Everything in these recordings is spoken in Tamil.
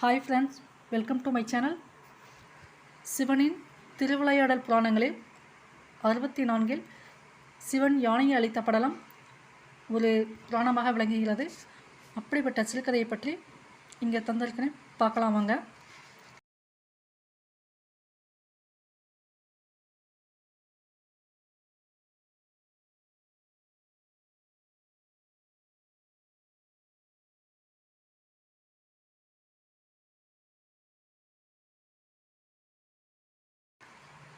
Hi friends welcome to my channel சிவனின் திருவிளையாடல் புராணங்களில் அறுபத்தி நான்கில் சிவன் யானையை அளித்த படலம் ஒரு புராணமாக விளங்குகிறது. அப்படிப்பட்ட சிறுகதையை பற்றி இங்கே தந்திருக்கிறேன். பார்க்கலாம் வாங்க.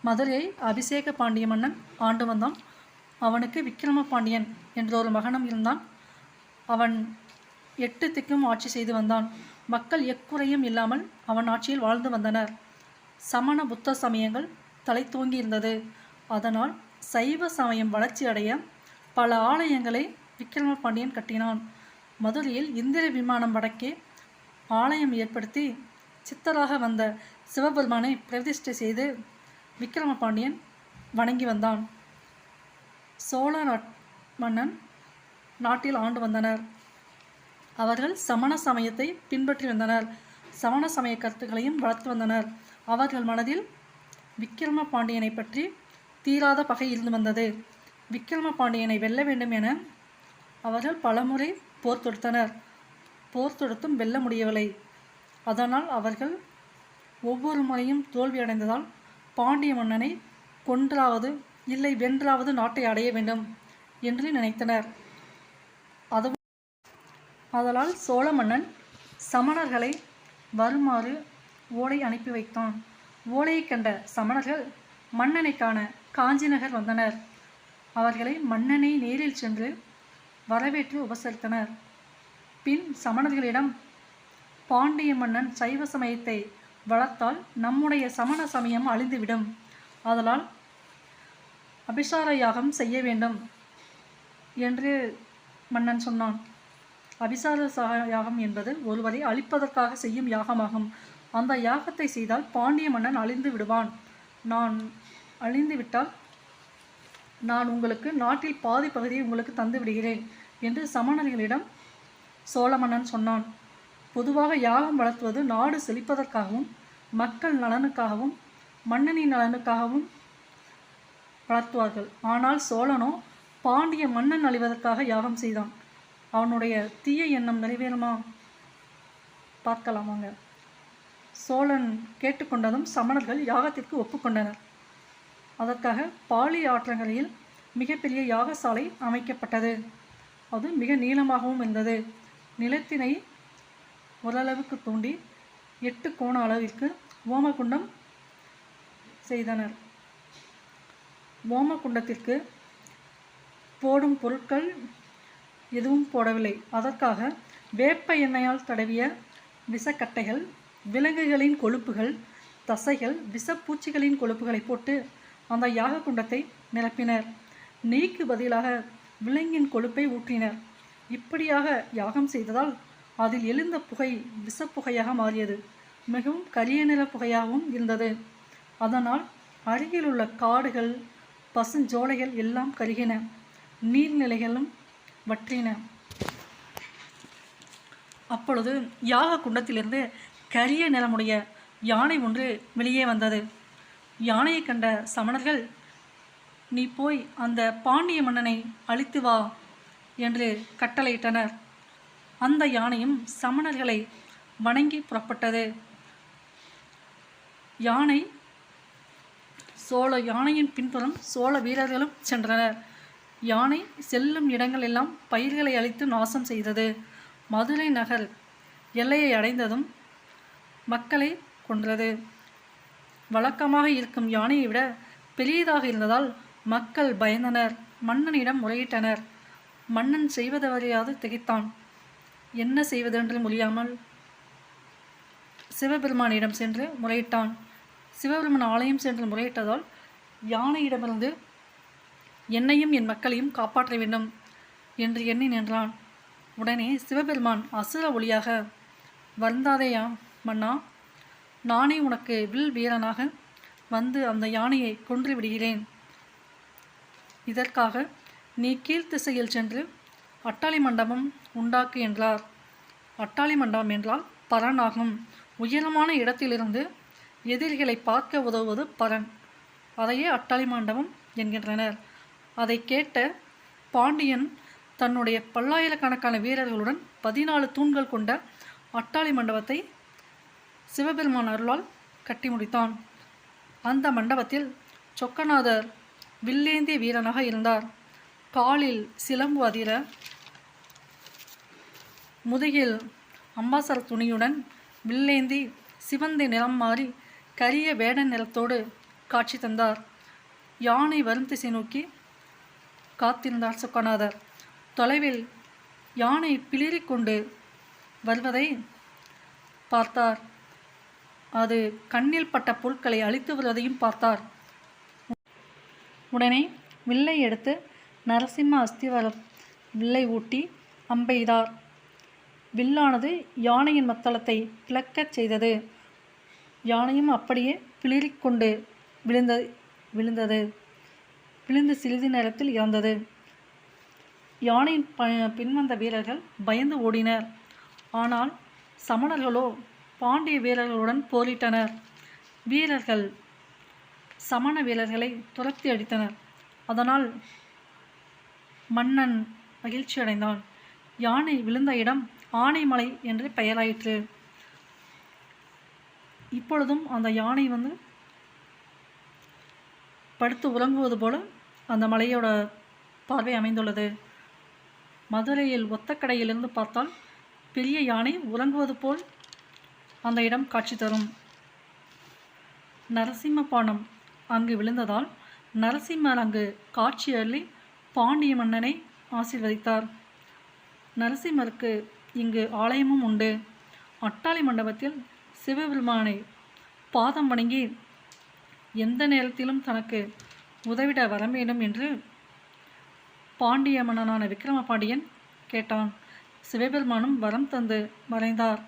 மதுரையை அபிஷேக பாண்டிய மன்னன் ஆண்டு வந்தான். அவனுக்கு விக்கிரம பாண்டியன் என்ற ஒரு மகனும் இருந்தான். அவன் எட்டு திக்கும் ஆட்சி செய்து வந்தான். மக்கள் எக்குறையும் இல்லாமல் அவன் ஆட்சியில் வாழ்ந்து வந்தனர். சமண புத்த சமயங்கள் தலை தூங்கி இருந்தது அதனால் சைவ சமயம் வளர்ச்சி அடைய பல ஆலயங்களை விக்கிரம பாண்டியன் கட்டினான். மதுரையில் இந்திர விமானம் வடக்கே ஆலயம் ஏற்படுத்தி சித்தராக வந்த சிவபெருமானை பிரதிஷ்டை செய்து விக்கிரம பாண்டியன் வணங்கி வந்தான். சோழ நாட் மன்னன் நாட்டில் ஆண்டு வந்தனர். அவர்கள் சமண சமயத்தை பின்பற்றி வந்தனர். சமண சமய கருத்துக்களையும் வளர்த்து வந்தனர். அவர்கள் மனதில் விக்கிரம பாண்டியனை பற்றி தீராத பகை இருந்து வந்தது. விக்கிரம பாண்டியனை வெல்ல வேண்டும் என அவர்கள் பலமுறை போர் தொடுத்தனர். போர் தொடுத்தும் வெல்ல முடியவில்லை. அதனால் அவர்கள் ஒவ்வொரு முறையும் தோல்வியடைந்ததால் பாண்டிய மன்னனை கொன்றாவது இல்லை வென்றாவது நாட்டை அடைய வேண்டும் என்று நினைத்தனர். அது அதனால் சோழ மன்னன் சமணர்களை வருமாறு ஓலை அனுப்பி வைத்தான். ஓலையை கண்ட சமணர்கள் மன்னனை காண காஞ்சி நகர் வந்தனர். அவர்களை மன்னனை நேரில் சென்று வரவேற்று உபசரித்தனர். பின் சமணர்களிடம் பாண்டிய மன்னன் சைவ சமயத்தை வளர்த்தால் நம்முடைய சமண சமயம் அழிந்துவிடும். ஆதலால் அபிசார யாகம் செய்ய வேண்டும் என்று மன்னன் சொன்னான். அபிசார யாகம் என்பது ஒருவரை அழிப்பதற்காக செய்யும் யாகமாகும். அந்த யாகத்தை செய்தால் பாண்டிய மன்னன் அழிந்து விடுவான். நான் அழிந்து விட்டால் நான் உங்களுக்கு நாட்டில் பாதி பகுதியை உங்களுக்கு தந்து விடுகிறேன் என்று சமணர்களிடம் சோழ மன்னன் சொன்னான். பொதுவாக யாகம் வளர்த்துவது நாடு செழிப்பதற்காகவும் மக்கள் நலனுக்காகவும் மன்னனின் நலனுக்காகவும் வளர்த்துவார்கள். ஆனால் சோழனோ பாண்டிய மன்னன் அழிவதற்காக யாகம் செய்தான். அவனுடைய தீய எண்ணம் நிறைவேறுமா? பார்க்கலாமாங்க. சோழன் கேட்டுக்கொண்டதும் சமணர்கள் யாகத்திற்கு ஒப்புக்கொண்டனர். அதற்காக பாலி ஆற்றங்கரையில் மிகப்பெரிய யாகசாலை அமைக்கப்பட்டது. அது மிக நீளமாகவும் இருந்தது. நிலத்தினை ஓரளவுக்கு தூண்டி எட்டு கோண அளவிற்கு ஓமகுண்டம் செய்தனர். ஓமகுண்டத்திற்கு போடும் பொருட்கள் எதுவும் போடவில்லை. அதற்காக வேப்ப எண்ணெயால் தடவிய விஷக்கட்டைகள் விலங்குகளின் கொழுப்புகள் தசைகள் விஷப்பூச்சிகளின் கொழுப்புகளை போட்டு அந்த யாக குண்டத்தை நிரப்பினர். நெய்க்கு பதிலாக விலங்கின் கொழுப்பை ஊற்றினர். இப்படியாக யாகம் செய்ததால் அதில் எழுந்த புகை விஷப்புகையாக மாறியது. மிகவும் கரிய நிற புகையாகவும் இருந்தது. அதனால் அருகிலுள்ள காடுகள் பசுஞ்சோலைகள் எல்லாம் கருகின. நீர்நிலைகளும் வற்றின. அப்பொழுது யாக குண்டத்திலிருந்து கரிய நிறமுடைய யானை ஒன்று வெளியே வந்தது. யானையை கண்ட சமணர்கள் நீ போய் அந்த பாண்டிய மன்னனை அழித்து வா என்று கட்டளையிட்டனர். அந்த யானையும் சமணர்களை வணங்கி புறப்பட்டது. யானை சோழ யானையின் பின்புறம் சோழ வீரர்களும் சென்றனர். யானை செல்லும் இடங்கள் எல்லாம் பயிர்களை அழித்து நாசம் செய்தது. மதுரை நகர் எல்லையை அடைந்ததும் மக்களை கொன்றது. வழக்கமாக இருக்கும் யானையை விட பெரியதாக இருந்ததால் மக்கள் பயந்தனர். மன்னனிடம் முறையிட்டனர். மன்னன் செய்வதவரையாவது திகைத்தான். என்ன செய்வதென்று முடியாமல் சிவபெருமானிடம் சென்று முறையிட்டான். சிவபெருமான் ஆலயம் சென்று முறையிட்டதால் யானையிடமிருந்து என்னையும் என் மக்களையும் காப்பாற்ற வேண்டும் என்று எண்ணி நின்றான். உடனே சிவபெருமான் அசுர ஒளியாக வந்தாதேயா மன்னா நானே உனக்கு வில் வீரனாக வந்து அந்த யானையை கொன்று விடுகிறேன். இதற்காக நீ கீழ்த்திசையில் சென்று அட்டாளி மண்டபம் உண்டாக்கு என்றார். அட்டாளி மண்டபம் என்றால் பரன் ஆகும் உயரமான இடத்திலிருந்து எதிரிகளை பார்க்க உதவுவது பரன். அதையே அட்டாளி மண்டபம் என்கின்றனர். அதை கேட்ட பாண்டியன் தன்னுடைய பல்லாயிரக்கணக்கான வீரர்களுடன் பதினாலு தூண்கள் கொண்ட அட்டாளி மண்டபத்தை சிவபெருமான் அருளால் கட்டி முடித்தான். அந்த மண்டபத்தில் சொக்கநாதர் வில்லேந்திய வீரனாக இருந்தார். காலில் சிலம்பு அதிர முதுகில் அம்பாசர துணியுடன் வில்லேந்தி சிவந்த நிறம் மாறி கரிய வேட நிறத்தோடு காட்சி தந்தார். யானை வரும் திசை நோக்கி காத்திருந்தார் சொக்கநாதர். தொலைவில் யானை பிளிரிக் கொண்டு வருவதை பார்த்தார். அது கண்ணில் பட்ட பொருட்களை அழித்து வருவதையும் பார்த்தார். உடனே வில்லை எடுத்து நரசிம்ம அஸ்திவரம் வில்லை ஊட்டி அம்பெய்தார். வில்லானது யானையின் மத்தளத்தை கிளக்கச் செய்தது. யானையும் அப்படியே பிளிரிக் கொண்டு விழுந்த விழுந்தது. விழுந்து சிறிது நேரத்தில் இறந்தது. யானையின் ப பின்வந்த வீரர்கள் பயந்து ஓடினர். ஆனால் சமணர்களோ பாண்டிய வீரர்களுடன் போரிட்டனர். வீரர்கள் சமண வீரர்களை துரத்தி அடித்தனர். அதனால் மன்னன் மகிழ்ச்சியடைந்தான். யானை விழுந்த இடம் ஆனைமலை என்று பெயராயிற்று. இப்பொழுதும் அந்த யானை வந்து படுத்து உறங்குவது போல அந்த மலையோட பார்வை அமைந்துள்ளது. மதுரையில் ஒத்தக்கடையிலிருந்து பார்த்தால் பெரிய யானை உறங்குவது போல் அந்த இடம் காட்சி தரும். நரசிம்ம பானம் அங்கு விழுந்ததால் நரசிம்மர் அங்கு காட்சி அள்ளி பாண்டிய மன்னனை ஆசீர்வதித்தார். நரசிம்மருக்கு இங்கு ஆலயமும் உண்டு. அட்டாளி மண்டபத்தில் சிவபெருமானை பாதம் வணங்கி எந்த நேரத்திலும் தனக்கு உதவிட வர வேண்டும் என்று பாண்டிய மன்னனான விக்ரம பாண்டியன் கேட்டான். சிவபெருமானும் வரம் தந்து மறைந்தார்.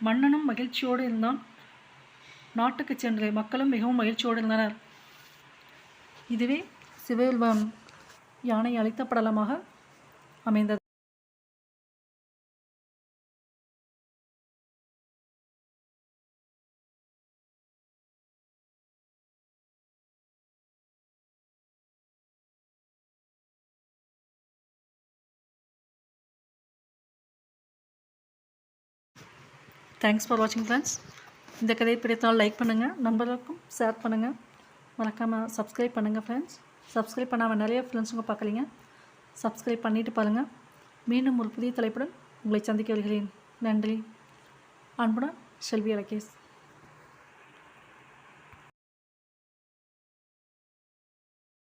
மன்னனும் மகிழ்ச்சியோடு இருந்தான். நாட்டுக்கு சென்று மக்களும் மிகவும் மகிழ்ச்சியோடு இருந்தனர். இதுவே சிவபெருமான் யானை அழித்த படலமாக அமைந்தது. தேங்க்ஸ் ஃபார் வாட்சிங் ஃப்ரெண்ட்ஸ் இந்த கதையை பிடித்தால் லைக் பண்ணுங்கள் நண்பர்களுக்கும் ஷேர் பண்ணுங்கள் மறக்காமல் சப்ஸ்கிரைப் பண்ணுங்கள் ஃப்ரெண்ட்ஸ் சப்ஸ்கிரைப் பண்ணாமல் நிறைய ஃப்ரெண்ட்ஸுங்க பார்க்குறீங்க. சப்ஸ்கிரைப் பண்ணிவிட்டு பாருங்கள் மீண்டும் ஒரு புதிய தலைப்புடன் உங்களை சந்திக்க வருகிறேன் நன்றி. அன்புடன் செல்வி ரகேஷ்